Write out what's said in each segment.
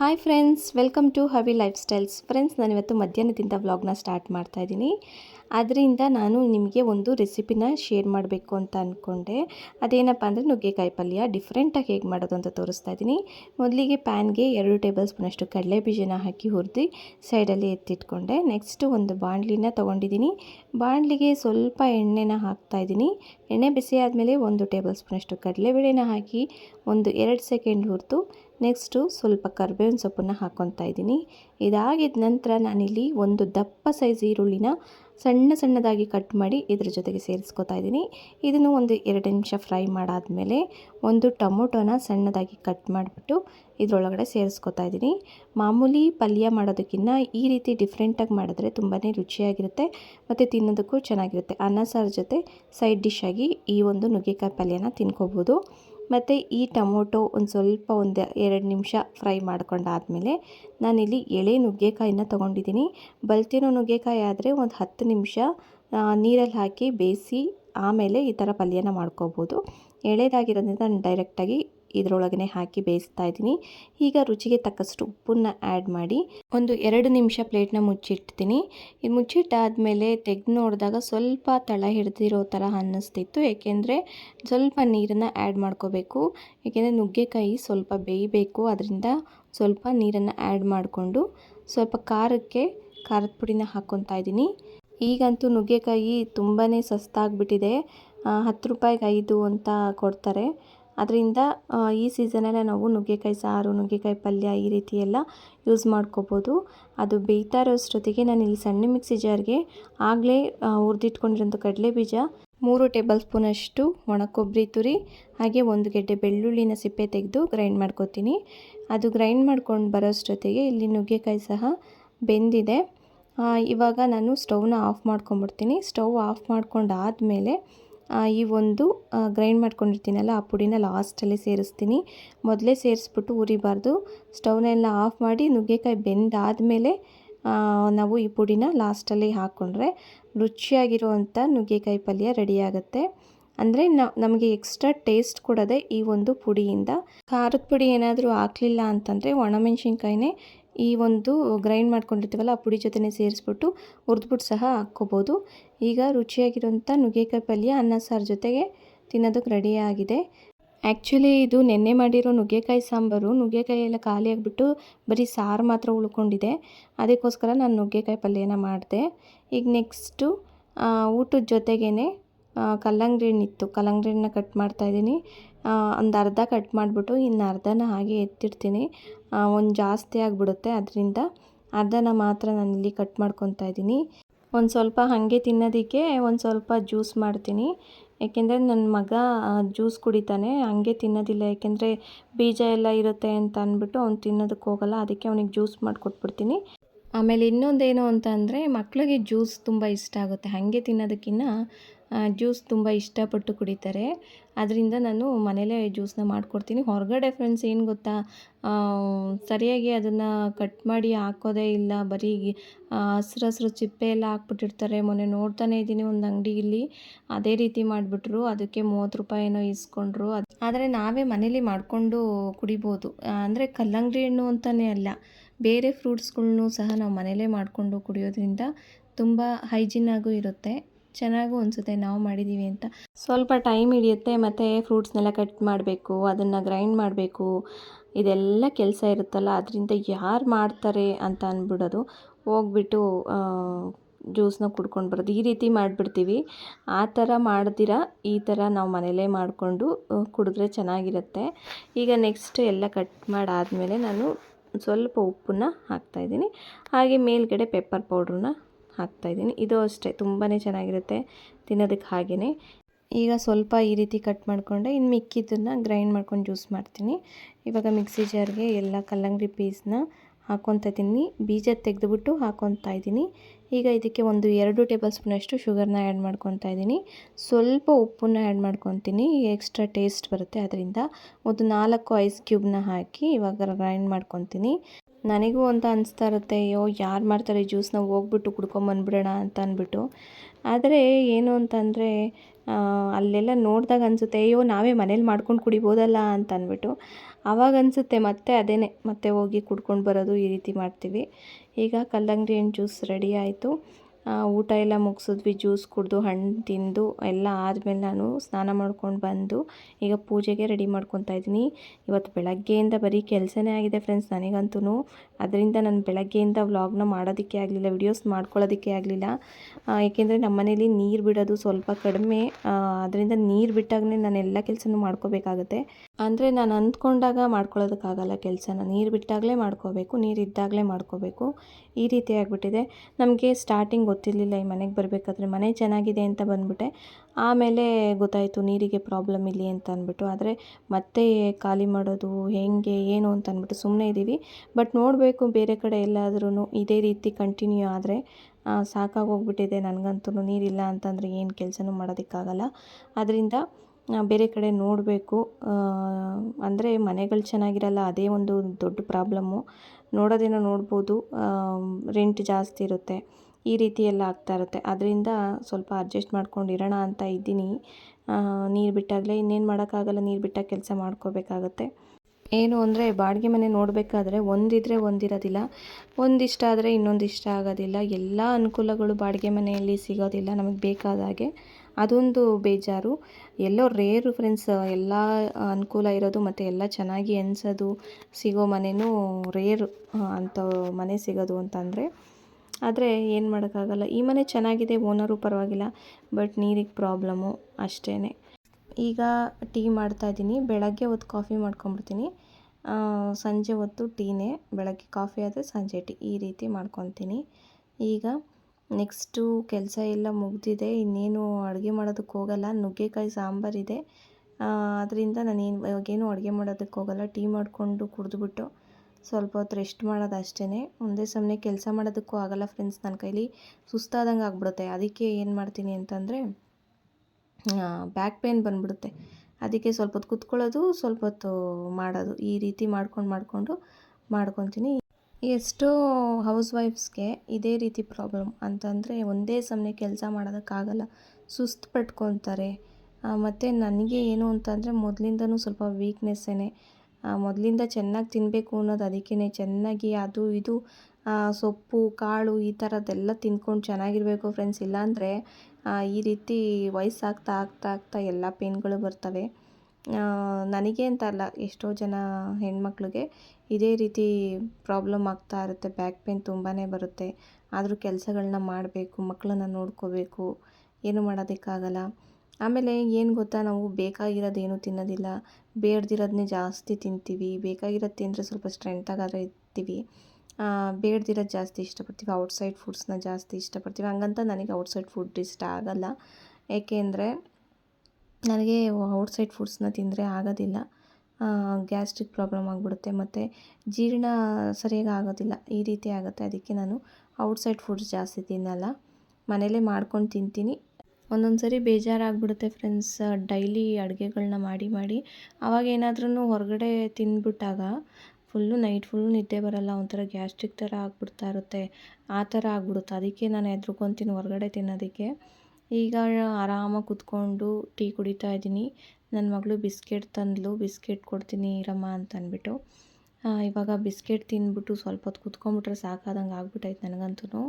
Hi friends welcome to Havi life styles friends ನಾನಿವತ್ತು ಮಧ್ಯಾಹ್ನದಿಂದ ವ್ಲಾಗ್ನ ಸ್ಟಾರ್ಟ್ ಮಾಡ್ತಾ ಇದ್ದೀನಿ. ಅದರಿಂದ ನಾನು ನಿಮಗೆ ಒಂದು ರೆಸಿಪಿನ ಶೇರ್ ಮಾಡಬೇಕು ಅಂತ ಅಂದ್ಕೊಂಡೆ ಅದೇನಪ್ಪ ಅಂದರೆ ನುಗ್ಗೆಕಾಯಿ ಪಲ್ಯ. ಡಿಫ್ರೆಂಟಾಗಿ ಹೇಗೆ ಮಾಡೋದು ಅಂತ ತೋರಿಸ್ತಾ ಇದ್ದೀನಿ ಮೊದಲಿಗೆ ಪ್ಯಾನ್ಗೆ ಎರಡು ಟೇಬಲ್ ಸ್ಪೂನಷ್ಟು ಕಡಲೆ ಬೀಜನ ಹಾಕಿ ಹುರಿದು ಸೈಡಲ್ಲಿ ಎತ್ತಿಟ್ಕೊಂಡೆ. ನೆಕ್ಸ್ಟು ಒಂದು ಬಾಣಲಿನ ತೊಗೊಂಡಿದ್ದೀನಿ ಬಾಣಲಿಗೆ ಸ್ವಲ್ಪ ಎಣ್ಣೆನ ಹಾಕ್ತಾ ಇದ್ದೀನಿ ಎಣ್ಣೆ ಬಿಸಿ ಆದಮೇಲೆ ಒಂದು ಟೇಬಲ್ ಸ್ಪೂನಷ್ಟು ಕಡಲೆಬೇಳೆನ ಹಾಕಿ ಒಂದು ಎರಡು ಸೆಕೆಂಡ್ ಹುರಿದು ನೆಕ್ಸ್ಟು ಸ್ವಲ್ಪ ಕರ್ಬೇವಿನ ಸೊಪ್ಪನ್ನು ಹಾಕ್ಕೊತಾ ಇದ್ದೀನಿ ಇದಾಗಿದ ನಂತರ ನಾನಿಲ್ಲಿ ಒಂದು ದಪ್ಪ ಸೈಜ್ ಈರುಳ್ಳಿನ ಸಣ್ಣ ಸಣ್ಣದಾಗಿ ಕಟ್ ಮಾಡಿ ಇದ್ರ ಜೊತೆಗೆ ಸೇರಿಸ್ಕೊತಾ ಇದ್ದೀನಿ. ಇದನ್ನು ಒಂದು ಎರಡು ನಿಮಿಷ ಫ್ರೈ ಮಾಡಾದಮೇಲೆ ಒಂದು ಟೊಮೊಟೊನ ಸಣ್ಣದಾಗಿ ಕಟ್ ಮಾಡಿಬಿಟ್ಟು ಇದರೊಳಗಡೆ ಸೇರಿಸ್ಕೊತಾ ಇದ್ದೀನಿ. ಮಾಮೂಲಿ ಪಲ್ಯ ಮಾಡೋದಕ್ಕಿಂತ ಈ ರೀತಿ ಡಿಫ್ರೆಂಟಾಗಿ ಮಾಡಿದ್ರೆ ತುಂಬಾ ರುಚಿಯಾಗಿರುತ್ತೆ ಮತ್ತು ತಿನ್ನೋದಕ್ಕೂ ಚೆನ್ನಾಗಿರುತ್ತೆ. ಅನ್ನ ಸಾರು ಜೊತೆ ಸೈಡ್ ಡಿಶ್ ಆಗಿ ಈ ಒಂದು ನುಗ್ಗೆಕಾಯಿ ಪಲ್ಯನ ತಿನ್ಕೋಬೋದು. ಮತ್ತು ಈ ಟೊಮೊಟೊ ಒಂದು ಸ್ವಲ್ಪ ಒಂದು ಎರಡು ನಿಮಿಷ ಫ್ರೈ ಮಾಡ್ಕೊಂಡಾದಮೇಲೆ ನಾನಿಲ್ಲಿ ಎಳೆ ನುಗ್ಗೆಕಾಯಿನ ತೊಗೊಂಡಿದ್ದೀನಿ. ಬಲ್ತಿರೋ ನುಗ್ಗೆಕಾಯಿ ಆದರೆ ಒಂದು ಹತ್ತು ನಿಮಿಷ ನೀರಲ್ಲಿ ಹಾಕಿ ಬೇಯಿಸಿ ಆಮೇಲೆ ಈ ಥರ ಪಲ್ಯನ ಮಾಡ್ಕೋಬೋದು. ಎಳೆದಾಗಿರೋದ್ರಿಂದ ನಾನು ಡೈರೆಕ್ಟಾಗಿ ಇದರೊಳಗನೆ ಹಾಕಿ ಬೇಯಿಸ್ತಾ ಇದ್ದೀನಿ. ಈಗ ರುಚಿಗೆ ತಕ್ಕಷ್ಟು ಉಪ್ಪನ್ನು ಆ್ಯಡ್ ಮಾಡಿ ಒಂದು ಎರಡು ನಿಮಿಷ ಪ್ಲೇಟ್ನ ಮುಚ್ಚಿಡ್ತೀನಿ. ಇದು ಮುಚ್ಚಿಟ್ಟಾದಮೇಲೆ ತೆಗೆದು ನೋಡಿದಾಗ ಸ್ವಲ್ಪ ತಳ ಹಿಡಿದಿರೋ ಥರ ಅನ್ನಿಸ್ತಿತ್ತು. ಏಕೆಂದರೆ ಸ್ವಲ್ಪ ನೀರನ್ನು ಆ್ಯಡ್ ಮಾಡ್ಕೋಬೇಕು. ಏಕೆಂದರೆ ನುಗ್ಗೆಕಾಯಿ ಸ್ವಲ್ಪ ಬೇಯಬೇಕು. ಅದರಿಂದ ಸ್ವಲ್ಪ ನೀರನ್ನು ಆ್ಯಡ್ ಮಾಡಿಕೊಂಡು ಸ್ವಲ್ಪ ಖಾರಕ್ಕೆ ಖಾರದ ಪುಡಿನ ಹಾಕ್ಕೊತಾ ಇದ್ದೀನಿ. ಈಗಂತೂ ನುಗ್ಗೆಕಾಯಿ ತುಂಬಾ ಸಸ್ತಾಗ್ಬಿಟ್ಟಿದೆ. ಹತ್ತು ರೂಪಾಯಿಗೆ ಐದು ಅಂತ ಕೊಡ್ತಾರೆ. ಅದರಿಂದ ಈ ಸೀಸನಲ್ಲೇ ನಾವು ನುಗ್ಗೆಕಾಯಿ ಸಾರು, ನುಗ್ಗೆಕಾಯಿ ಪಲ್ಯ ಈ ರೀತಿ ಎಲ್ಲ ಯೂಸ್ ಮಾಡ್ಕೋಬೋದು. ಅದು ಬೇಯ್ತಾ ಇರೋಷ್ಟೊತ್ತಿಗೆ ನಾನು ಇಲ್ಲಿ ಸಣ್ಣ ಮಿಕ್ಸಿ ಜಾರ್ಗೆ ಆಗಲೇ ಹುರಿದಿಟ್ಕೊಂಡಿರೋಂಥ ಕಡಲೆ ಬೀಜ ಮೂರು ಟೇಬಲ್ ಸ್ಪೂನಷ್ಟು ಒಣ ಕೊಬ್ಬರಿ ತುರಿ, ಹಾಗೆ ಒಂದು ಗೆಡ್ಡೆ ಬೆಳ್ಳುಳ್ಳಿನ ಸಿಪ್ಪೆ ತೆಗೆದು ಗ್ರೈಂಡ್ ಮಾಡ್ಕೋತೀನಿ. ಅದು ಗ್ರೈಂಡ್ ಮಾಡ್ಕೊಂಡು ಬರೋಷ್ಟೊತ್ತಿಗೆ ಇಲ್ಲಿ ನುಗ್ಗೆಕಾಯಿ ಸಹ ಬೆಂದಿದೆ. ಇವಾಗ ನಾನು ಸ್ಟೌವ್ನ ಆಫ್ ಮಾಡ್ಕೊಂಬಿಡ್ತೀನಿ. ಸ್ಟೌವ್ ಆಫ್ ಮಾಡ್ಕೊಂಡಾದಮೇಲೆ ಈ ಒಂದು ಗ್ರೈಂಡ್ ಮಾಡ್ಕೊಂಡಿರ್ತೀನಲ್ಲ, ಆ ಪುಡಿನ ಲಾಸ್ಟಲ್ಲಿ ಸೇರಿಸ್ತೀನಿ. ಮೊದಲೇ ಸೇರಿಸ್ಬಿಟ್ಟು ಉರಿಬಾರ್ದು ಸ್ಟವ್ನೆಲ್ಲ ಆಫ್ ಮಾಡಿ ನುಗ್ಗೆಕಾಯಿ ಬೆಂದಾದಮೇಲೆ ನಾವು ಈ ಪುಡಿನ ಲಾಸ್ಟಲ್ಲಿ ಹಾಕ್ಕೊಂಡ್ರೆ ರುಚಿಯಾಗಿರುವಂಥ ನುಗ್ಗೆಕಾಯಿ ಪಲ್ಯ ರೆಡಿಯಾಗುತ್ತೆ ಅಂದರೆ ನಮಗೆ ಎಕ್ಸ್ಟ್ರಾ ಟೇಸ್ಟ್ ಕೊಡೋದೇ ಈ ಒಂದು ಪುಡಿಯಿಂದ. ಖಾರದ ಪುಡಿ ಏನಾದರೂ ಹಾಕಲಿಲ್ಲ ಅಂತಂದರೆ ಒಣಮೆಣ್ಸಿನ್ಕಾಯಿನೇ ಈ ಒಂದು ಗ್ರೈಂಡ್ ಮಾಡ್ಕೊಂಡಿರ್ತೀವಲ್ಲ, ಆ ಪುಡಿ ಜೊತೆ ಸೇರಿಸ್ಬಿಟ್ಟು ಹುರಿದ್ಬಿಟ್ಟು ಸಹ ಹಾಕ್ಕೋಬೋದು. ಈಗ ರುಚಿಯಾಗಿರುವಂಥ ನುಗ್ಗೆಕಾಯಿ ಪಲ್ಯ, ಅನ್ನ ಸಾರು ಜೊತೆಗೆ ತಿನ್ನೋದಕ್ಕೆ ರೆಡಿಯಾಗಿದೆ ಆ್ಯಕ್ಚುಲಿ ಇದು ನೆನ್ನೆ ಮಾಡಿರೋ ನುಗ್ಗೆಕಾಯಿ ಸಾಂಬಾರು, ನುಗ್ಗೆಕಾಯಿ ಎಲ್ಲ ಖಾಲಿ ಆಗಿಬಿಟ್ಟು ಬರೀ ಸಾರು ಮಾತ್ರ ಉಳ್ಕೊಂಡಿದೆ. ಅದಕ್ಕೋಸ್ಕರ ನಾನು ನುಗ್ಗೆಕಾಯಿ ಪಲ್ಯನ ಮಾಡಿದೆ. ಈಗ ನೆಕ್ಸ್ಟು ಊಟದ ಜೊತೆಗೇ ಕಲ್ಲಂಗಡಿ ಹಣ್ಣಿತ್ತು. ಕಲ್ಲಂಗಡಿ ಹಣ್ಣನ್ನ ಕಟ್ ಮಾಡ್ತಾಯಿದ್ದೀನಿ ಒಂದು ಅರ್ಧ ಕಟ್ ಮಾಡಿಬಿಟ್ಟು ಇನ್ನು ಅರ್ಧನ ಹಾಗೆ ಎತ್ತಿಡ್ತೀನಿ ಒಂದು ಜಾಸ್ತಿ ಆಗಿಬಿಡುತ್ತೆ ಅದರಿಂದ. ಅರ್ಧನ ಮಾತ್ರ ನಾನು ಇಲ್ಲಿ ಕಟ್ ಮಾಡ್ಕೊತಾ ಇದ್ದೀನಿ. ಒಂದು ಸ್ವಲ್ಪ ಹಾಗೆ ತಿನ್ನೋದಕ್ಕೆ ಒಂದು ಸ್ವಲ್ಪ ಜ್ಯೂಸ್ ಮಾಡ್ತೀನಿ. ಏಕೆಂದರೆ ನನ್ನ ಮಗ ಜ್ಯೂಸ್ ಕುಡಿತಾನೆ. ಹಾಗೆ ತಿನ್ನೋದಿಲ್ಲ. ಏಕೆಂದರೆ ಬೀಜ ಎಲ್ಲ ಇರುತ್ತೆ ಅಂತ ಅಂದ್ಬಿಟ್ಟು ಅವ್ನು ತಿನ್ನೋದಕ್ಕೆ ಹೋಗಲ್ಲ. ಅದಕ್ಕೆ ಅವನಿಗೆ ಜ್ಯೂಸ್ ಮಾಡಿಕೊಟ್ಬಿಡ್ತೀನಿ. ಆಮೇಲೆ ಇನ್ನೊಂದೇನು ಅಂತ ಅಂದರೆ ಮಕ್ಕಳಿಗೆ ಜ್ಯೂಸ್ ತುಂಬ ಇಷ್ಟ ಆಗುತ್ತೆ. ಹಾಗೆ ತಿನ್ನೋದಕ್ಕಿಂತ ಜ್ಯೂಸ್ ತುಂಬ ಇಷ್ಟಪಟ್ಟು ಕುಡಿತಾರೆ. ಅದರಿಂದ ನಾನು ಮನೇಲೇ ಜ್ಯೂಸನ್ನ ಮಾಡಿಕೊಡ್ತೀನಿ. ಹೊರಗಡೆ ಫ್ರೆಂಡ್ಸ್ ಏನು ಗೊತ್ತಾ ಸರಿಯಾಗಿ ಅದನ್ನು ಕಟ್ ಮಾಡಿ ಹಾಕೋದೇ ಇಲ್ಲ. ಬರೀ ಹಸ್ರು ಹಸಿರು ಚಿಪ್ಪೆ ಎಲ್ಲ ಹಾಕ್ಬಿಟ್ಟಿರ್ತಾರೆ. ಮೊನ್ನೆ ನೋಡ್ತಾನೆ ಇದ್ದೀನಿ ಒಂದು ಅಂಗಡಿಯಲ್ಲಿ. ಅದೇ ರೀತಿ ಮಾಡಿಬಿಟ್ರು. ಅದಕ್ಕೆ ಮೂವತ್ತು ರೂಪಾಯಿ ಏನೋ ಇಸ್ಕೊಂಡ್ರು. ಅದು ಆದರೆ ನಾವೇ ಮನೇಲಿ ಮಾಡಿಕೊಂಡು ಕುಡಿಬೋದು. ಅಂದರೆ ಕಲ್ಲಂಗಡಿ ಹಣ್ಣು ಅಂತಲೇ ಅಲ್ಲ. ಬೇರೆ ಫ್ರೂಟ್ಸ್ಗಳನ್ನೂ ಸಹ ನಾವು ಮನೇಲೇ ಮಾಡಿಕೊಂಡು ಕುಡಿಯೋದ್ರಿಂದ ತುಂಬ ಹೈಜಿನ್ನಾಗೂ ಇರುತ್ತೆ. ಚೆನ್ನಾಗೂ ಅನಿಸುತ್ತೆ ನಾವು ಮಾಡಿದ್ದೀವಿ ಅಂತ. ಸ್ವಲ್ಪ ಟೈಮ್ ಹಿಡಿಯುತ್ತೆ, ಮತ್ತು ಫ್ರೂಟ್ಸ್ನೆಲ್ಲ ಕಟ್ ಮಾಡಬೇಕು, ಅದನ್ನು ಗ್ರೈಂಡ್ ಮಾಡಬೇಕು. ಇದೆಲ್ಲ ಕೆಲಸ ಇರುತ್ತಲ್ಲ, ಅದರಿಂದ ಯಾರು ಮಾಡ್ತಾರೆ ಅಂತ ಅಂದ್ಬಿಡೋದು ಹೋಗ್ಬಿಟ್ಟು ಜ್ಯೂಸನ್ನ ಕುಡ್ಕೊಂಡು ಬರೋದು. ಈ ರೀತಿ ಮಾಡಿಬಿಡ್ತೀವಿ. ಆ ಥರ ಮಾಡ್ದಿರ, ಈ ಥರ ನಾವು ಮನೇಲೇ ಮಾಡಿಕೊಂಡು ಕುಡಿದ್ರೆ ಚೆನ್ನಾಗಿರುತ್ತೆ. ಈಗ ನೆಕ್ಸ್ಟ್ ಎಲ್ಲ ಕಟ್ ಮಾಡಾದಮೇಲೆ ನಾನು ಸ್ವಲ್ಪ ಉಪ್ಪನ್ನ ಹಾಕ್ತಾಯಿದ್ದೀನಿ ಹಾಗೆ ಮೇಲ್ಗಡೆ ಪೆಪ್ಪರ್ ಪೌಡ್ರನ್ನ ಹಾಕ್ತಾಯಿದ್ದೀನಿ ಇದು ಅಷ್ಟೇ ತುಂಬಾ ಚೆನ್ನಾಗಿರುತ್ತೆ ತಿನ್ನೋದಕ್ಕೆ ಹಾಗೆಯೇ ಈಗ ಸ್ವಲ್ಪ ಈ ರೀತಿ ಕಟ್ ಮಾಡಿಕೊಂಡೆ. ಇನ್ನು ಮಿಕ್ಕಿದ್ದನ್ನು ಗ್ರೈಂಡ್ ಮಾಡ್ಕೊಂಡು ಜ್ಯೂಸ್ ಮಾಡ್ತೀನಿ. ಇವಾಗ ಮಿಕ್ಸಿ ಜಾರ್ಗೆ ಎಲ್ಲ ಕಲ್ಲಂಗಡಿ ಪೀಸ್ನ ಹಾಕ್ಕೊತಾ ಇದ್ದೀನಿ. ಬೀಜ ತೆಗೆದುಬಿಟ್ಟು ಹಾಕ್ಕೊತಾ ಇದ್ದೀನಿ. ಈಗ ಇದಕ್ಕೆ ಒಂದು ಎರಡು ಟೇಬಲ್ ಸ್ಪೂನಷ್ಟು ಶುಗರ್ನ ಆ್ಯಡ್ ಮಾಡ್ಕೊತಾ ಇದ್ದೀನಿ. ಸ್ವಲ್ಪ ಉಪ್ಪನ್ನ ಆ್ಯಡ್ ಮಾಡ್ಕೊತೀನಿ. ಎಕ್ಸ್ಟ್ರಾ ಟೇಸ್ಟ್ ಬರುತ್ತೆ. ಅದರಿಂದ ಒಂದು ನಾಲ್ಕು ಐಸ್ ಕ್ಯೂಬ್ನ ಹಾಕಿ ಇವಾಗ ಗ್ರೈಂಡ್ ಮಾಡ್ಕೊತೀನಿ. ನನಗೂ ಅಂತ ಅನಿಸ್ತಾ ಇರುತ್ತೆ, ಅಯ್ಯೋ, ಯಾರು ಮಾಡ್ತಾರೆ ಜ್ಯೂಸ್ನ ಹೋಗ್ಬಿಟ್ಟು ಕುಡ್ಕೊಂಬಂದ್ಬಿಡೋಣ ಅಂತ ಅಂದ್ಬಿಟ್ಟು ಆದರೆ ಏನು ಅಂತಂದರೆ ಅಲ್ಲೆಲ್ಲ ನೋಡಿದಾಗ ಅನಿಸುತ್ತೆ, ಅಯ್ಯೋ, ನಾವೇ ಮನೇಲಿ ಮಾಡ್ಕೊಂಡು ಕುಡಿಬೋದಲ್ಲ ಅಂತ ಅಂದ್ಬಿಟ್ಟು ಆವಾಗ ಅನಿಸುತ್ತೆ, ಮತ್ತೆ ಅದೇ ಮತ್ತೆ ಹೋಗಿ ಕುಡ್ಕೊಂಡು ಬರೋದು ಈ ರೀತಿ ಮಾಡ್ತೀವಿ. ಈಗ ಕಲ್ಲಂಗಡಿ ಹಣ್ಣು ಜ್ಯೂಸ್ ರೆಡಿ ಆಯಿತು. ಊಟ ಎಲ್ಲ ಮುಗಿಸಿದ್ವಿ, ಜ್ಯೂಸ್ ಕುಡಿದು, ಹಣ್ಣು ತಿಂದು, ಎಲ್ಲ ಆದಮೇಲೆ ನಾನು ಸ್ನಾನ ಮಾಡ್ಕೊಂಡು ಬಂದು ಈಗ ಪೂಜೆಗೆ ರೆಡಿ ಮಾಡ್ಕೊತಾ ಇದ್ದೀನಿ. ಇವತ್ತು ಬೆಳಗ್ಗೆಯಿಂದ ಬರೀ ಕೆಲಸನೇ ಆಗಿದೆ ಫ್ರೆಂಡ್ಸ್ ನನಗಂತೂ ಅದರಿಂದ ನಾನು ಬೆಳಗ್ಗೆಯಿಂದ ವ್ಲಾಗ್ನ ಮಾಡೋದಕ್ಕೆ ಆಗಲಿಲ್ಲ ವಿಡಿಯೋಸ್ ಮಾಡ್ಕೊಳ್ಳೋದಕ್ಕೆ ಆಗಲಿಲ್ಲ. ಏಕೆಂದರೆ ನಮ್ಮ ಮನೇಲಿ ನೀರು ಬಿಡೋದು ಸ್ವಲ್ಪ ಕಡಿಮೆ. ಅದರಿಂದ ನೀರು ಬಿಟ್ಟಾಗಲೇ ನಾನು ಎಲ್ಲ ಕೆಲಸನೂ ಮಾಡ್ಕೋಬೇಕಾಗತ್ತೆ. ಅಂದರೆ ನಾನು ಅಂದ್ಕೊಂಡಾಗ ಮಾಡ್ಕೊಳ್ಳೋದಕ್ಕಾಗಲ್ಲ ಕೆಲಸನ. ನೀರು ಬಿಟ್ಟಾಗಲೇ ಮಾಡ್ಕೋಬೇಕು, ನೀರು ಇದ್ದಾಗಲೇ ಮಾಡ್ಕೋಬೇಕು. ಈ ರೀತಿ ಆಗಿಬಿಟ್ಟಿದೆ. ನಮಗೆ ಸ್ಟಾರ್ಟಿಂಗ್ ಗೊತ್ತಿರಲಿಲ್ಲ ಈ ಮನೆಗೆ ಬರಬೇಕಾದ್ರೆ. ಮನೆ ಚೆನ್ನಾಗಿದೆ ಅಂತ ಬಂದ್ಬಿಟ್ಟೆ. ಆಮೇಲೆ ಗೊತ್ತಾಯಿತು ನೀರಿಗೆ ಪ್ರಾಬ್ಲಮ್ ಇಲ್ಲಿ ಅಂತ ಅಂದ್ಬಿಟ್ಟು. ಆದರೆ ಮತ್ತೆ ಖಾಲಿ ಮಾಡೋದು ಹೇಗೆ, ಏನು ಅಂತ ಅಂದ್ಬಿಟ್ಟು ಸುಮ್ಮನೆ ಇದ್ದೀವಿ ಬಟ್ ನೋಡಬೇಕು ಬೇರೆ ಕಡೆ ಎಲ್ಲಾದ್ರೂ ಇದೇ ರೀತಿ ಕಂಟಿನ್ಯೂ ಆದರೆ ಸಾಕಾಗೋಗ್ಬಿಟ್ಟಿದೆ ನನಗಂತೂ ನೀರಿಲ್ಲ ಅಂತಂದರೆ ಏನು ಕೆಲಸನೂ ಮಾಡೋದಕ್ಕಾಗಲ್ಲ. ಅದರಿಂದ ಬೇರೆ ಕಡೆ ನೋಡಬೇಕು. ಅಂದರೆ ಮನೆಗಳು ಚೆನ್ನಾಗಿರಲ್ಲ, ಅದೇ ಒಂದು ದೊಡ್ಡ ಪ್ರಾಬ್ಲಮ್ಮು ನೋಡೋದೇನೋ ನೋಡ್ಬೋದು ರೆಂಟ್ ಜಾಸ್ತಿ ಇರುತ್ತೆ, ಈ ರೀತಿ ಎಲ್ಲ ಆಗ್ತಾ ಇರುತ್ತೆ. ಅದರಿಂದ ಸ್ವಲ್ಪ ಅಡ್ಜಸ್ಟ್ ಮಾಡ್ಕೊಂಡು ಇರೋಣ ಅಂತ ಇದ್ದೀನಿ. ನೀರು ಬಿಟ್ಟಾಗಲೇ ಇನ್ನೇನು ಮಾಡೋಕ್ಕಾಗಲ್ಲ, ನೀರು ಬಿಟ್ಟಾಗ ಕೆಲಸ ಮಾಡ್ಕೋಬೇಕಾಗತ್ತೆ. ಏನು ಅಂದರೆ ಬಾಡಿಗೆ ಮನೆ ನೋಡಬೇಕಾದ್ರೆ ಒಂದಿದ್ರೆ ಒಂದಿರೋದಿಲ್ಲ, ಒಂದಿಷ್ಟ ಆದರೆ ಇನ್ನೊಂದು ಇಷ್ಟ ಆಗೋದಿಲ್ಲ. ಎಲ್ಲ ಅನುಕೂಲಗಳು ಬಾಡಿಗೆ ಮನೆಯಲ್ಲಿ ಸಿಗೋದಿಲ್ಲ, ನಮಗೆ ಬೇಕಾದ ಹಾಗೆ. ಅದೊಂದು ಬೇಜಾರು. ಎಲ್ಲೋ ರೇರು ಫ್ರೆಂಡ್ಸ್ ಎಲ್ಲ ಅನುಕೂಲ ಇರೋದು ಮತ್ತು ಎಲ್ಲ ಚೆನ್ನಾಗಿ ಎನ್ಸೋದು ಸಿಗೋ ಮನೆಯೂ ರೇರ್ ಅಂತ ಮನೆ ಸಿಗೋದು ಅಂತಂದರೆ, ಆದರೆ ಏನು ಮಾಡೋಕ್ಕಾಗಲ್ಲ. ಈ ಮನೆ ಚೆನ್ನಾಗಿದೆ ಓನರು ಪರವಾಗಿಲ್ಲ ಬಟ್ ನೀರಿಗೆ ಪ್ರಾಬ್ಲಮ್ಮು ಅಷ್ಟೇ ಈಗ ಟೀ ಮಾಡ್ತಾಯಿದ್ದೀನಿ ಬೆಳಗ್ಗೆ ಹೊತ್ತು ಕಾಫಿ ಮಾಡ್ಕೊಂಬಿಡ್ತೀನಿ ಸಂಜೆ ಹೊತ್ತು ಟೀನೇ, ಬೆಳಗ್ಗೆ ಕಾಫಿ ಆದರೆ ಸಂಜೆ ಟೀ. ಈ ರೀತಿ ಮಾಡ್ಕೊತೀನಿ. ಈಗ ನೆಕ್ಸ್ಟು ಕೆಲಸ ಎಲ್ಲ ಮುಗಿದಿದೆ, ಇನ್ನೇನು ಅಡುಗೆ ಮಾಡೋದಕ್ಕೆ ಹೋಗಲ್ಲ. ನುಗ್ಗೆಕಾಯಿ ಸಾಂಬಾರಿದೆ ಅದರಿಂದ ನಾನೇನು ಇವಾಗೇನು ಅಡುಗೆ ಮಾಡೋದಕ್ಕೆ ಹೋಗಲ್ಲ. ಟೀ ಮಾಡಿಕೊಂಡು ಕುಡಿದ್ಬಿಟ್ಟು ಸ್ವಲ್ಪ ಹೊತ್ತು ರೆಸ್ಟ್ ಮಾಡೋದು ಅಷ್ಟೇ ಒಂದೇ ಸಮನೆ ಕೆಲಸ ಮಾಡೋದಕ್ಕೂ ಆಗಲ್ಲ ಫ್ರೆಂಡ್ಸ್. ನನ್ನ ಕೈಲಿ ಸುಸ್ತಾದಂಗೆ ಆಗ್ಬಿಡುತ್ತೆ. ಅದಕ್ಕೆ ಏನು ಮಾಡ್ತೀನಿ ಅಂತಂದರೆ ಬ್ಯಾಕ್ ಪೇನ್ ಬಂದ್ಬಿಡುತ್ತೆ. ಅದಕ್ಕೆ ಸ್ವಲ್ಪ ಹೊತ್ತು ಕುತ್ಕೊಳ್ಳೋದು, ಸ್ವಲ್ಪ ಹೊತ್ತು ಮಾಡೋದು. ಈ ರೀತಿ ಮಾಡ್ಕೊಂಡು ಮಾಡಿಕೊಂಡು ಮಾಡ್ಕೊತೀನಿ. ಎಷ್ಟೋ ಹೌಸ್ ವೈಫ್ಸ್ಗೆ ಇದೇ ರೀತಿ ಪ್ರಾಬ್ಲಮ್ ಅಂತಂದರೆ ಒಂದೇ ಸಮನೆ ಕೆಲಸ ಮಾಡೋದಕ್ಕಾಗಲ್ಲ. ಸುಸ್ತು ಪಟ್ಕೊತಾರೆ. ಮತ್ತು ನನಗೆ ಏನು ಅಂತಂದರೆ ಮೊದಲಿಂದನೂ ಸ್ವಲ್ಪ ವೀಕ್ನೆಸ್ಸೇ ಮೊದಲಿಂದ ಚೆನ್ನಾಗಿ ತಿನ್ನಬೇಕು ಅನ್ನೋದು ಅದಕ್ಕೇ ಚೆನ್ನಾಗಿ ಅದು ಇದು ಸೊಪ್ಪು, ಕಾಳು ಈ ಥರದ್ದೆಲ್ಲ ತಿನ್ಕೊಂಡು ಚೆನ್ನಾಗಿರಬೇಕು ಫ್ರೆಂಡ್ಸ್ ಇಲ್ಲಾಂದರೆ ಈ ರೀತಿ ವಯಸ್ಸಾಗ್ತಾ ಆಗ್ತಾ ಆಗ್ತಾ ಎಲ್ಲ ಪೇನ್ಗಳು ಬರ್ತವೆ. ನನಗೆ ಅಂತ ಅಲ್ಲ, ಎಷ್ಟೋ ಜನ ಹೆಣ್ಮಕ್ಳಿಗೆ ಇದೇ ರೀತಿ ಪ್ರಾಬ್ಲಮ್ ಆಗ್ತಾ ಇರುತ್ತೆ. ಬ್ಯಾಕ್ ಪೇನ್ ತುಂಬಾ ಬರುತ್ತೆ. ಆದರೂ ಕೆಲಸಗಳನ್ನ ಮಾಡಬೇಕು ಮಕ್ಕಳನ್ನ ನೋಡ್ಕೋಬೇಕು, ಏನು ಮಾಡೋದಕ್ಕಾಗಲ್ಲ. ಆಮೇಲೆ ಏನು ಗೊತ್ತಾ, ನಾವು ಬೇಕಾಗಿರೋದೇನು ತಿನ್ನೋದಿಲ್ಲ. ಬೇಡ್ದಿರೋದನ್ನೇ ಜಾಸ್ತಿ ತಿಂತೀವಿ. ಬೇಕಾಗಿರೋದು ತಿಂದರೆ ಸ್ವಲ್ಪ ಸ್ಟ್ರೆಂತಾಗಾದ್ರೆ ಇರ್ತೀವಿ. ಬೇಡ್ದಿರೋದು ಜಾಸ್ತಿ ಇಷ್ಟಪಡ್ತೀವಿ. ಔಟ್ಸೈಡ್ ಫುಡ್ಸ್ನ ಜಾಸ್ತಿ ಇಷ್ಟಪಡ್ತೀವಿ. ಹಂಗಂತ ನನಗೆ ಔಟ್ಸೈಡ್ ಫುಡ್ ಇಷ್ಟ ಆಗಲ್ಲ. ಏಕೆಂದರೆ ನನಗೆ ಔಟ್ಸೈಡ್ ಫುಡ್ಸ್ನ ತಿಂದರೆ ಆಗೋದಿಲ್ಲ. ಗ್ಯಾಸ್ಟ್ರಿಕ್ ಪ್ರಾಬ್ಲಮ್ ಆಗಿಬಿಡುತ್ತೆ ಮತ್ತು ಜೀರ್ಣ ಸರಿಯಾಗಿ ಆಗೋದಿಲ್ಲ. ಈ ರೀತಿ ಆಗುತ್ತೆ. ಅದಕ್ಕೆ ನಾನು ಔಟ್ಸೈಡ್ ಫುಡ್ಸ್ ಜಾಸ್ತಿ ತಿನ್ನಲ್ಲ. ಮನೆಯಲ್ಲೇ ಮಾಡ್ಕೊಂಡು ತಿಂತೀನಿ. ಒಂದೊಂದು ಸರಿ ಬೇಜಾರಾಗ್ಬಿಡುತ್ತೆ ಫ್ರೆಂಡ್ಸ್ ಡೈಲಿ ಅಡುಗೆಗಳನ್ನ ಮಾಡಿ ಮಾಡಿ. ಅವಾಗ ಏನಾದ್ರೂ ಹೊರಗಡೆ ತಿಂದ್ಬಿಟ್ಟಾಗ ಫುಲ್ಲು ನೈಟ್ ಫುಲ್ಲು ನಿದ್ದೆ ಬರೋಲ್ಲ. ಒಂಥರ ಗ್ಯಾಸ್ಟ್ರಿಕ್ ಥರ ಆಗ್ಬಿಡ್ತಾ ಇರುತ್ತೆ. ಆ ಥರ ಆಗ್ಬಿಡುತ್ತೆ. ಅದಕ್ಕೆ ನಾನು ಹೆದ್ರುಕೊಂತೀನಿ ಹೊರಗಡೆ ತಿನ್ನೋದಕ್ಕೆ. ಈಗ ಆರಾಮಾಗಿ ಕುತ್ಕೊಂಡು ಟೀ ಕುಡಿತಾ ಇದ್ದೀನಿ. ನನ್ನ ಮಗಳು ಬಿಸ್ಕೆಟ್ ತಂದಳು ಬಿಸ್ಕೆಟ್ ಕೊಡ್ತೀನಿ ಇರಮ್ಮ ಅಂತ ಅಂದ್ಬಿಟ್ಟು. ಇವಾಗ ಬಿಸ್ಕೆಟ್ ತಿಂದ್ಬಿಟ್ಟು ಸ್ವಲ್ಪ ಹೊತ್ತು ಕುತ್ಕೊಂಡ್ಬಿಟ್ರೆ ಸಾಕಾದಂಗೆ ಆಗ್ಬಿಟ್ಟೈತೆ ನನಗಂತೂ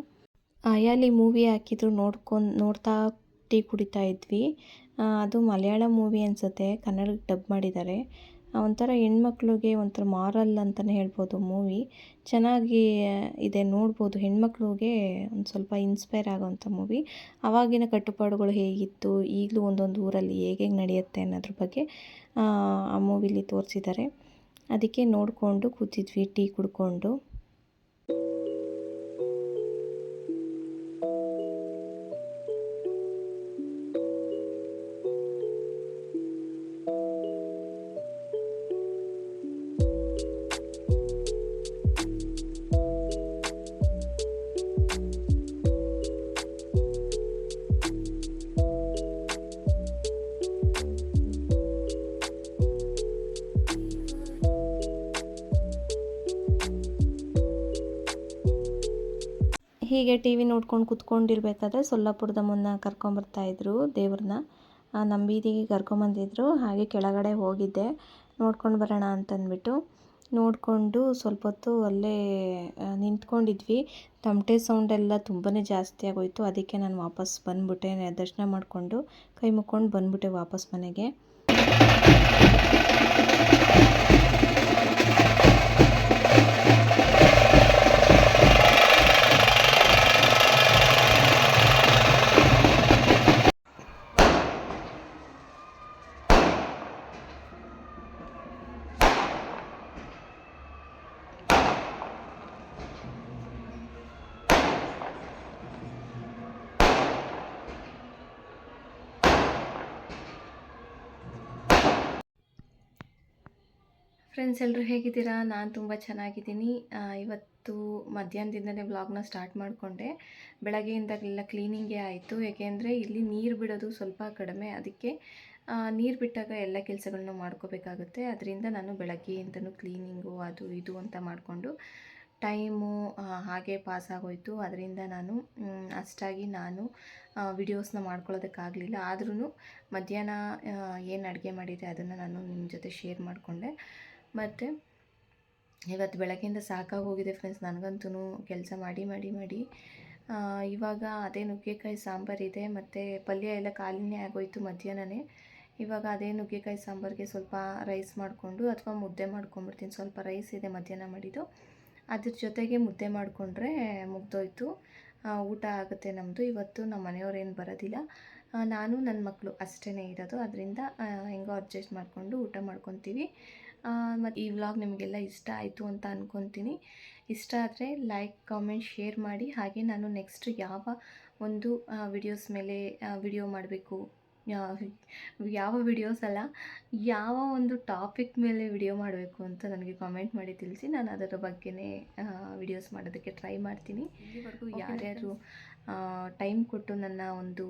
ಅಯಾಲಿ ಮೂವಿ ಹಾಕಿದ್ರು ನೋಡ್ಕೊಂಡು, ನೋಡ್ತಾ ಟೀ ಕುಡಿತಾ ಇದ್ವಿ. ಅದು ಮಲಯಾಳ ಮೂವಿ ಅನಿಸುತ್ತೆ. ಕನ್ನಡಕ್ಕೆ ಡಬ್ ಮಾಡಿದ್ದಾರೆ. ಒಂಥರ ಹೆಣ್ಮಕ್ಳಿಗೆ ಒಂಥರ ಮಾರಲ್ ಅಂತಲೇ ಹೇಳ್ಬೋದು ಮೂವಿ. ಚೆನ್ನಾಗಿ ಇದೆ ನೋಡ್ಬೋದು. ಹೆಣ್ಮಕ್ಳಿಗೆ ಒಂದು ಸ್ವಲ್ಪ ಇನ್ಸ್ಪೈರ್ ಆಗೋವಂಥ ಮೂವಿ. ಆವಾಗಿನ ಕಟ್ಟುಪಾಡುಗಳು ಹೇಗಿತ್ತು, ಈಗಲೂ ಒಂದೊಂದು ಊರಲ್ಲಿ ಹೇಗೆ ನಡೆಯುತ್ತೆ ಅನ್ನೋದ್ರ ಬಗ್ಗೆ ಆ ಮೂವಿಲಿ ತೋರಿಸಿದ್ದಾರೆ. ಅದಕ್ಕೆ ನೋಡಿಕೊಂಡು, ಕೂತಿದ್ವಿ, ಟೀ ಕುಡ್ಕೊಂಡು. ಹೀಗೆ ಟಿ ವಿ ನೋಡ್ಕೊಂಡು ಕುತ್ಕೊಂಡಿರ್ಬೇಕಾದ್ರೆ ಸೊಲ್ಲಾಪುರದಮ್ಮನ್ನ ಕರ್ಕೊಂಬರ್ತಾಯಿದ್ರು ದೇವ್ರನ್ನ. ನಮ್ಮ ಬೀದಿಗೆ ಕರ್ಕೊಂಬಂದಿದ್ರು. ಹಾಗೆ ಕೆಳಗಡೆ ಹೋಗಿದ್ದೆ. ನೋಡ್ಕೊಂಡು ಬರೋಣ ಅಂತಂದ್ಬಿಟ್ಟು ನೋಡಿಕೊಂಡು ಸ್ವಲ್ಪ ಹೊತ್ತು ಅಲ್ಲೇ ನಿಂತ್ಕೊಂಡಿದ್ವಿ. ತಮಟೆ ಸೌಂಡೆಲ್ಲ ತುಂಬಾ ಜಾಸ್ತಿ ಆಗೋಯಿತು. ಅದಕ್ಕೆ ನಾನು ವಾಪಸ್ ಬಂದ್ಬಿಟ್ಟೆ. ದರ್ಶನ ಮಾಡಿಕೊಂಡು ಕೈ ಮುಕ್ಕೊಂಡು ಬಂದ್ಬಿಟ್ಟೆ ವಾಪಸ್ ಮನೆಗೆ. ಫ್ರೆಂಡ್ಸ್ ಎಲ್ಲರೂ ಹೇಗಿದ್ದೀರಾ? ನಾನು ತುಂಬ ಚೆನ್ನಾಗಿದ್ದೀನಿ. ಇವತ್ತು ಮಧ್ಯಾಹ್ನದಿಂದಲೇ ವ್ಲಾಗ್ನ ಸ್ಟಾರ್ಟ್ ಮಾಡಿಕೊಂಡೆ. ಬೆಳಗ್ಗೆಯಿಂದಲೆಲ್ಲ ಕ್ಲೀನಿಂಗೇ ಆಯಿತು. ಏಕೆಂದರೆ ಇಲ್ಲಿ ನೀರು ಬಿಡೋದು ಸ್ವಲ್ಪ ಕಡಿಮೆ. ಅದಕ್ಕೆ ನೀರು ಬಿಟ್ಟಾಗ ಎಲ್ಲ ಕೆಲಸಗಳನ್ನೂ ಮಾಡ್ಕೋಬೇಕಾಗುತ್ತೆ. ಅದರಿಂದ ನಾನು ಬೆಳಗ್ಗೆಯಿಂದನೂ ಕ್ಲೀನಿಂಗು ಅದು ಇದು ಅಂತ ಮಾಡಿಕೊಂಡು ಟೈಮು ಹಾಗೆ ಪಾಸ್ ಆಗೋಯಿತು. ಅದರಿಂದ ನಾನು ಅಷ್ಟಾಗಿ ನಾನು ವಿಡಿಯೋಸ್ನ ಮಾಡ್ಕೊಳ್ಳೋದಕ್ಕಾಗಲಿಲ್ಲ. ಆದ್ರೂ ಮಧ್ಯಾಹ್ನ ಏನು ಅಡುಗೆ ಮಾಡಿದೆ ಅದನ್ನು ನಾನು ನಿಮ್ಮ ಜೊತೆ ಶೇರ್ ಮಾಡಿಕೊಂಡೆ. ಮತ್ತು ಇವತ್ತು ಬೆಳಗ್ಗೆಯಿಂದ ಸಾಕಾಗೋಗಿದೆ ಫ್ರೆಂಡ್ಸ್ ನನಗಂತೂ ಕೆಲಸ ಮಾಡಿ ಮಾಡಿ ಮಾಡಿ. ಇವಾಗ ಅದೇ ನುಗ್ಗೆಕಾಯಿ ಸಾಂಬಾರಿದೆ ಮತ್ತು ಪಲ್ಯ ಎಲ್ಲ ಖಾಲಿನೇ ಆಗೋಯ್ತು ಮಧ್ಯಾಹ್ನನೇ. ಇವಾಗ ಅದೇ ನುಗ್ಗೆಕಾಯಿ ಸಾಂಬಾರಿಗೆ ಸ್ವಲ್ಪ ರೈಸ್ ಮಾಡಿಕೊಂಡು ಅಥವಾ ಮುದ್ದೆ ಮಾಡ್ಕೊಂಬಿಡ್ತೀನಿ ಸ್ವಲ್ಪ ರೈಸ್ ಇದೆ ಮಧ್ಯಾಹ್ನ ಮಾಡಿದ್ದು. ಅದ್ರ ಜೊತೆಗೆ ಮುದ್ದೆ ಮಾಡಿಕೊಂಡ್ರೆ ಮುಗ್ದೋಯ್ತು. ಊಟ ಆಗುತ್ತೆ ನಮ್ಮದು ಇವತ್ತು ನಮ್ಮ ಮನೆಯವ್ರೇನು ಬರೋದಿಲ್ಲ. ನಾನು ನನ್ನ ಮಕ್ಕಳು ಅಷ್ಟೇ ಇರೋದು. ಅದರಿಂದ ಹೆಂಗೋ ಅಡ್ಜಸ್ಟ್ ಮಾಡಿಕೊಂಡು ಊಟ ಮಾಡ್ಕೊತೀವಿ. ಮತ್ತು ಈ ವ್ಲಾಗ್ ನಿಮಗೆಲ್ಲ ಇಷ್ಟ ಆಯಿತು ಅಂತ ಅಂದ್ಕೊತೀನಿ ಇಷ್ಟ ಆದರೆ ಲೈಕ್ ಕಾಮೆಂಟ್ ಶೇರ್ ಮಾಡಿ. ಹಾಗೆ ನಾನು ನೆಕ್ಸ್ಟ್ ಯಾವ ಒಂದು ವಿಡಿಯೋಸ್ ಮೇಲೆ ವಿಡಿಯೋ ಮಾಡಬೇಕು ಯಾವ ವಿಡಿಯೋಸ್ ಅಲ್ಲ ಯಾವ ಒಂದು ಟಾಪಿಕ್ ಮೇಲೆ ವಿಡಿಯೋ ಮಾಡಬೇಕು ಅಂತ ನನಗೆ ಕಾಮೆಂಟ್ ಮಾಡಿ ತಿಳಿಸಿ ನಾನು ಅದರ ಬಗ್ಗೆನೇ ವಿಡಿಯೋಸ್ ಮಾಡೋದಕ್ಕೆ ಟ್ರೈ ಮಾಡ್ತೀನಿ. ಇಲ್ಲಿವರೆಗೂ ಯಾರ್ಯಾರು ಟೈಮ್ ಕೊಟ್ಟು ನನ್ನ ಒಂದು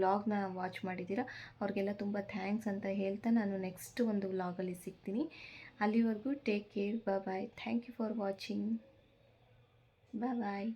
ವ್ಲಾಗ್ನ ವಾಚ್ ಮಾಡಿದ್ದೀರಾ ಅವ್ರಿಗೆಲ್ಲ ತುಂಬ ಥ್ಯಾಂಕ್ಸ್ ಅಂತ ಹೇಳ್ತಾ ನಾನು ನೆಕ್ಸ್ಟ್ ಒಂದು ವ್ಲಾಗಲ್ಲಿ ಸಿಗ್ತೀನಿ. ಅಲ್ಲಿವರೆಗೂ take care bye thank you for watching bye